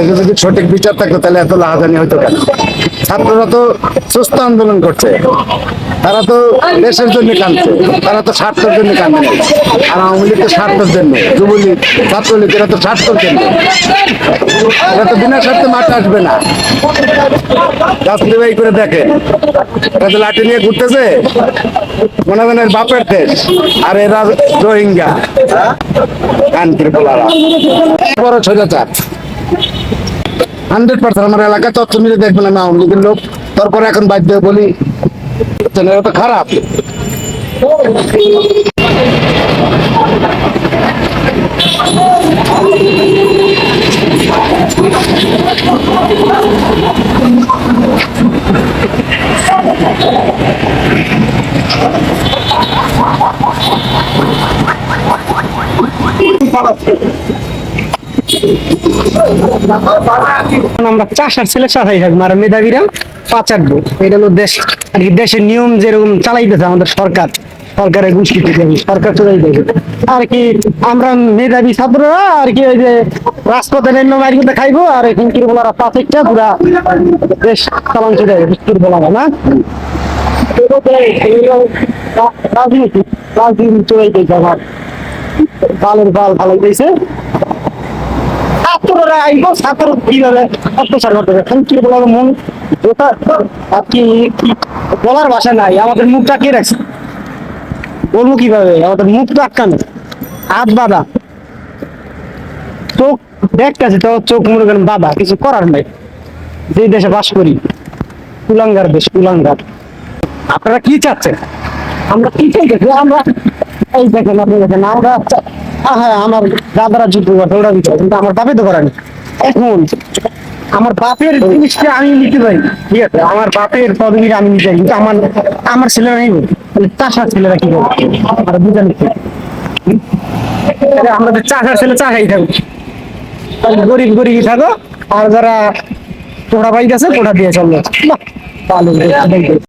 এটা যদি সঠিক বিচার থাকতো, তাহলে এত লাহাজানি হইতো কেন? ছাত্ররা তো সুস্থ আন্দোলন করছে। তারা তো দেশের জন্য কাঁদছে। তারা তো স্বার্থের জন্য কাঁদে না। আর আওয়ামী লীগ তো স্বার্থের জন্য। যুবলীগ, ছাত্রলীগ, এরা তো স্বার্থের জন্য। এরা তো বিনা স্বার্থে মাঠে আসবে না। বাই করে দেখেন। এরা তো লাঠি নিয়ে ঘুরতেছে, মনে করেন বাপের দেশ আর এরা রোহিঙ্গা। কান্তির পোলারা। বড় ছয়টা হান্ড্রেড পার্সেন্ট আমার এলাকায় তথ্য মিলে দেখবেন আমি আওয়ামী লীগের লোক। তারপরে এখন বাধ্য বলি এরা তো খারাপ। আমরা চাষার ছেলে চাষাই থাকব, আর মেধাবীরা পাচারবো এটা হলো দেশ আর কি দেশের নিয়ম যেরকম চালাইতেছে আমাদের সরকার, সরকারের গোষ্ঠী সরকার চলাই দেবে আর কি আমরা মেধাবী ছাত্ররা, আর কি ওই যে রাজপথে নেন্য মারি করতে খাইবো, আর কি বলার পাঁচটা পুরা দেশ চালান চলে যাবে কি বলা না? রাজনীতি রাজনীতি চলে যাইতে আমার। বালের বাল ভালো দিয়েছে ছাত্ররা আইবো ছাত্র কীভাবে অত্যাচার করতে হবে কি বলার মন? বলার ভাষা নাই। আমাদের মুখটা কে রাখছে? বলব কীভাবে? আমাদের মুখ তো চোখ দেখতেছে তো, চোখ মনে করেন কিছু করার নাই। যে দেশে বাস করি, কুলাঙ্গার দেশ, কুলাঙ্গার। আপনারা কি চাচ্ছেন? আমরা কি চাইতেছি? আমরা এই দেখেন, আপনি দেখেন, আমরা আহ, হ্যাঁ আমার দাদারা যুদ্ধ করতে ওরা দিচ্ছে কিন্তু আমার বাপে তো করেনি এখন আমার বাপের জিনিসটা আমি নিতে পারি ঠিক আছে? আমার বাপের পদবিটা আমি নিতে পারি কিন্তু আমার আমার ছেলেরা নেই। তাহলে চাষার ছেলেরা কি করবে? আমরা বুঝে নিচ্ছি আমরা তো চাষার ছেলে চাষাই থাকব। গরিব গরিবই থাকো আর যারা পোড়া বাইক আছে পোড়া দিয়ে চলবে ভালো।